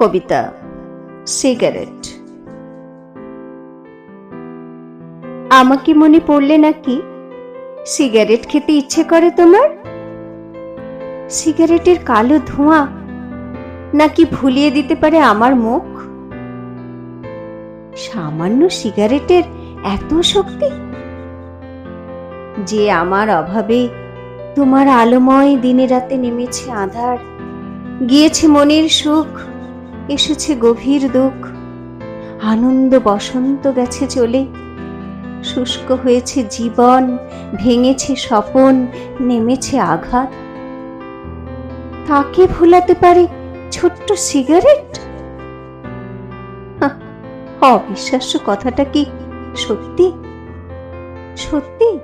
কবিতা, cigarette. আমাকে মনে পড়লে নাকি, সিগারেট খেতে ইচ্ছে করে তোমার? সিগারেটের কালো ধোঁয়া নাকি ভুলিয়ে দিতে পারে আমার মুখ? সামান্য সিগারেটের এত শক্তি? যে আমার অভাবে তোমার আলোময় দিনে রাতে নেমেছে আধার, গিয়েছে মনের সুখ এসেছে গভীর দুঃখ। আনন্দ বসন্ত গেছে চলে। শুষ্ক হয়েছে জীবন, ভেঙেছে স্বপন, নেমেছে আঘাত। তাকে ভুলাতে পারে ছোট্ট সিগারেট? অবিশ্বাস্য কথাটা কি সত্যি? সত্যি?